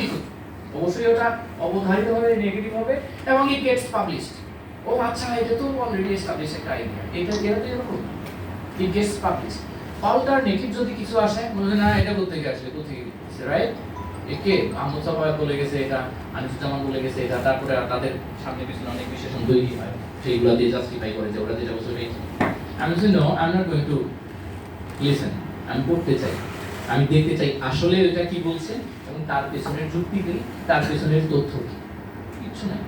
লিখুক। অবশ্যই ওটা নেগেটিভ হবে এবং গেটস পাবলিশড ও আচ্ছা এটা তো অলরেডি একটা আইডিয়া এটা এরকম গেটস পাবলিশড অল্টারনেটিভ যদি কিছু আসে না, এটা রাইট একে বলে গেছে এটা, আনিসুজ্জামান বলে গেছে এটা, তারপরে তাদের সামনে পিছনে অনেক বিশেষণ তৈরি হয়, সেইগুলো দিয়ে জাস্টিফাই করে যে ওরা যেটা বলছে, আমি I am not going to listen আমি পড়তে চাই। আমি দেখতে চাই আসলে এটা কি বলছে এবং তার পেছনের যুক্তি কি, তার পেছনের তথ্য কি? কিছু নাই।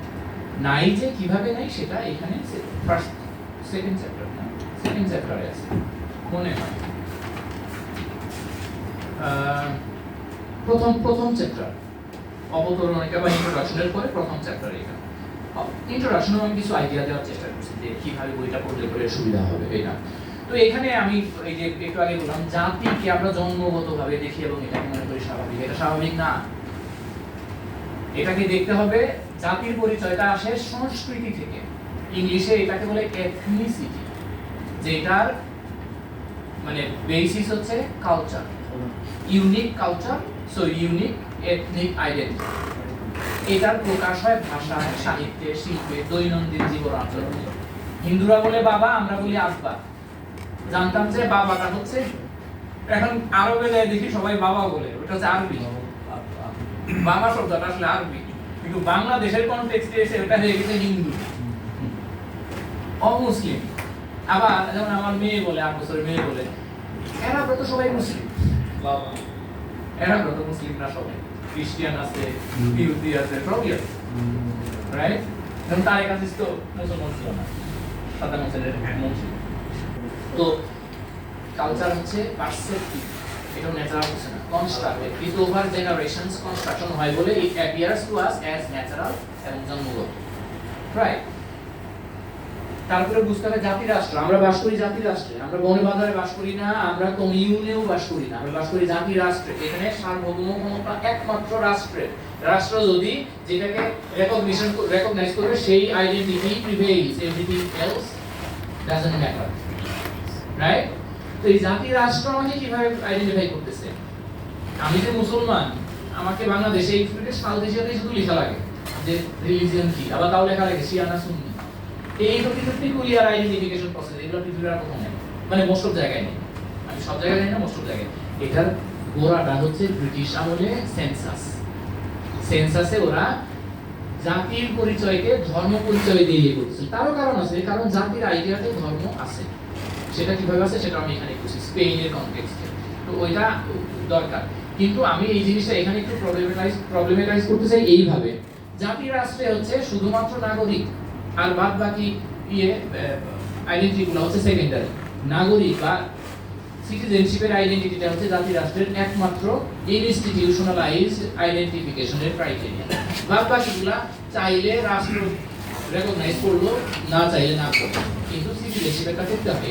নাই যে কীভাবে নাই সেটা এখানে ফার্স্ট সেকেন্ড চ্যাপ্টার না? সেকেন্ড চ্যাপ্টারে আছে। মনে হয়। প্রথম প্রথম চ্যাপ্টার অবতরণিকা বা ইন্ট্রোডাকশনের পরে প্রথম চ্যাপ্টার এটা ইন্ট্রোডাকশনে আমি কিছু আইডিয়া দেওয়ার চেষ্টা করছি যে কীভাবে বইটা পড়লে পরে সুবিধা হবে এটা তো এখানে আমি এই যে একটু আগে বললাম, জাতিকে আমরা জন্মগতভাবে দেখি এবং এটাকে মনে করি স্বাভাবিক। এটা স্বাভাবিক না। এটাকে দেখতে হবে, জাতির পরিচয়টা আসে সংস্কৃতি থেকে। ইংলিশে এটাকে বলে এথনিসিটি যেটার মানে বেসিস হচ্ছে culture unique culture so unique ethnic identity এটার প্রকাশ হয় ভাষায়, সাহিত্যে, শিল্পে, দৈনন্দিন জীবন আচরণে। হিন্দুরা বলে বাবা, আমরা বলি আব্বা। জানতাম যে বাবাটা হচ্ছে এখন আরবে যায় দেখি সবাই বাবা বলে ওটা হচ্ছে আরবি। বাবা শব্দটা আসলে আরবি। কিন্তু বাংলাদেশের কনটেক্সটে এসে ওটা হয়ে গেছে হিন্দু। অমুসলিম। আবার যেমন আমার মেয়ে বলে আট বছরের মেয়ে বলে এরা তো সবাই মুসলিম। বাবা। এরা তো মুসলিম না সবাই। খ্রিস্টিয়ান আছে ইহুদি আছে সবই আছে। রাইট যেমন তারেক আজিজ তো মুসলমান ছিল না। সাদা মুসলিম তো কালচার হচ্ছে এটা ন্যাচারাল হচ্ছে না কনস্ট্রাক্টেড ওভার জেনারেশনস কনস্ট্রাকশন হয় বলে it appears to us as natural এবং জন্মগত রাইট তারপরে বুঝতে হবে জাতি রাষ্ট্র, আমরা বাস করি জাতি রাষ্ট্রে, আমরা বনে বাজারে বাস করি না, আমরা কমিউনেও বাস করি না, আমরা বাস করি জাতি রাষ্ট্রে, এখানে সার্বভৌম ক্ষমতা একমাত্র রাষ্ট্রের, রাষ্ট্র যদি যেটাকে রেকগনাইজ করবে, সেই identity prevails everything else doesn't matter right তো এই জাতি রাষ্ট্র আমাকে কীভাবে আইডেন্টিফাই করতেছে? আমি যে মুসলমান, আমাকে বাংলাদেশে এই সাউথ এশিয়াতে শুধু লেখা লাগে যে রিলিজিয়ন কি, আবার তাও লেখা লাগে শিয়ানা সুন্নি। এই তো কিন্তু পিকুলিয়ার আইডেন্টিফিকেশন প্রসেস এগুলো পৃথিবীর আর কোথাও নেই। মানে মোস্ট অফ জায়গায় নেই। আমি সব জায়গায় জানি না মোস্ট অফ জায়গায় এটার গোড়াটা হচ্ছে ব্রিটিশ আমলে সেন্সাস সেন্সাসে ওরা জাতির পরিচয়কে ধর্ম পরিচয় দিয়ে করতেছে তারও কারণ আছে, কারণ জাতির আইডিয়াতে ধর্ম আছে। সেটা কীভাবে আছে সেটা আমি এখানে করছি স্পেনের কনটেক্সটে তো ওইটা দরকার। কিন্তু আমি এই জিনিসটা এখানে একটু প্রবলেমেটাইজ প্রবলেমেটাইজ করতে চাই এইভাবে জাতি রাষ্ট্রে হচ্ছে শুধুমাত্র নাগরিক আর বাদ বাকি ইয়ে আইডেন্টিটিগুলো হচ্ছে সেকেন্ডারি নাগরিক বা সিটিজেনশিপের আইডেন্টিটিটা হচ্ছে জাতি রাষ্ট্রের একমাত্র ইনস্টিটিউশনালাইজড আইডেন্টিফিকেশনের ক্রাইটেরিয়া বাদ বাকিগুলা চাইলে রাষ্ট্র রেকগনাইজ করল, না চাইলে না করল। কিন্তু সিটিজেনশিপ একটা করতে হবে।